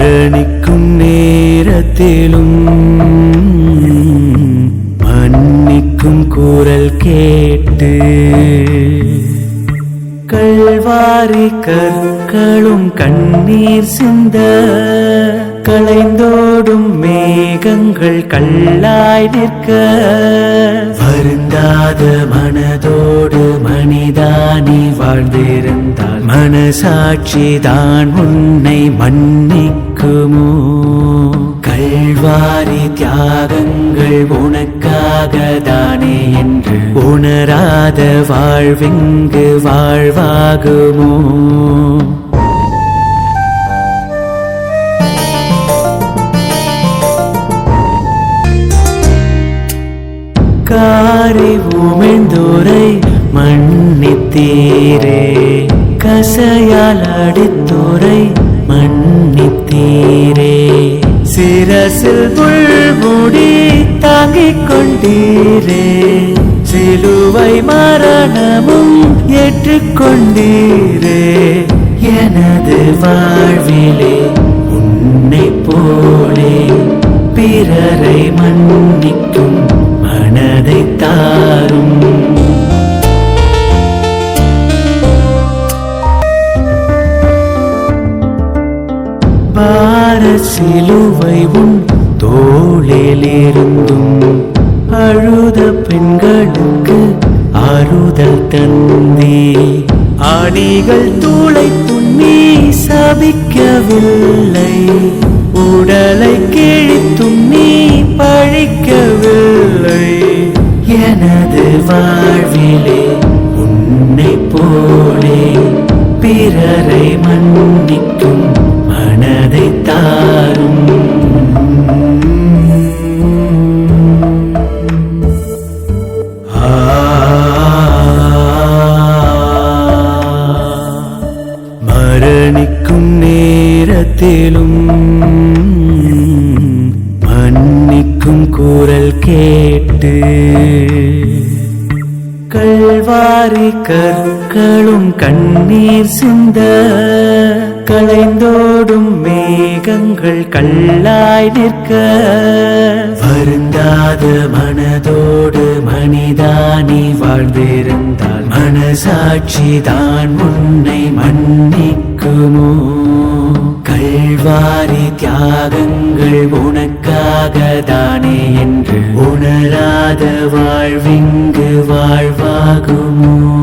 மரணிக்கும் நேரத்திலும் மன்னிக்கும் குரல் கேட்டு கல்வாரி கற்களும் கண்ணீர் சிந்த களைந்தோடும் மேகங்கள் கல்லாய் நிற்க வருந்தாத மனதோடு மனிதானி வாழ்ந்தே சாட்சிதான் உன்னை மன்னிக்குமோ? கல்வாரி தியாகங்கள் உனக்காக தானே என்று உணராத வாழ்விங்கு வாழ்வாகுமோ? காரி உமிழ்ந்தோரை மன்னித்தீரே. கசையால் அடித்துரை மன்னித்தீரே. சிரசில் புல்முடி தாங்கிக் கொண்டீரே. சிலுவை மரணமும் ஏற்றுக்கொண்டீரே எனது வாழ்விலே உன்னை போலே பிறரை மன்னி சிலுவை உன் தோளிலிருந்தும் அழுத பெண்களுக்கு ஆறுதல் தந்தே. ஆணிகள் தூளை துண்ணி சபிக்கவில்லை. உடலை கிழித்தும் நீ பழிக்கவில்லை. எனது வாழ்விலே உன்னை போலே பிறரை மன்னிக்கும் மனதை தாரும் மரணிக்கும் நேரத்திலும் மன்னிக்கும் குரல் கேட்டு கல்வாரி கற்களும் கண்ணீர் சிந்த களைந்தோடும் மேகங்கள் கல்லாய் நிற்க. வருந்தாத மனதோடு மனிதானி வாழ்ந்திருந்தால் மனசாட்சி தான் உன்னை மன்னிக்குமோ? கல்வாரி தியாகங்கள் உனக்காக தானே என்று உணராத வாழ்விங்கு வாழ்வாகுமோ?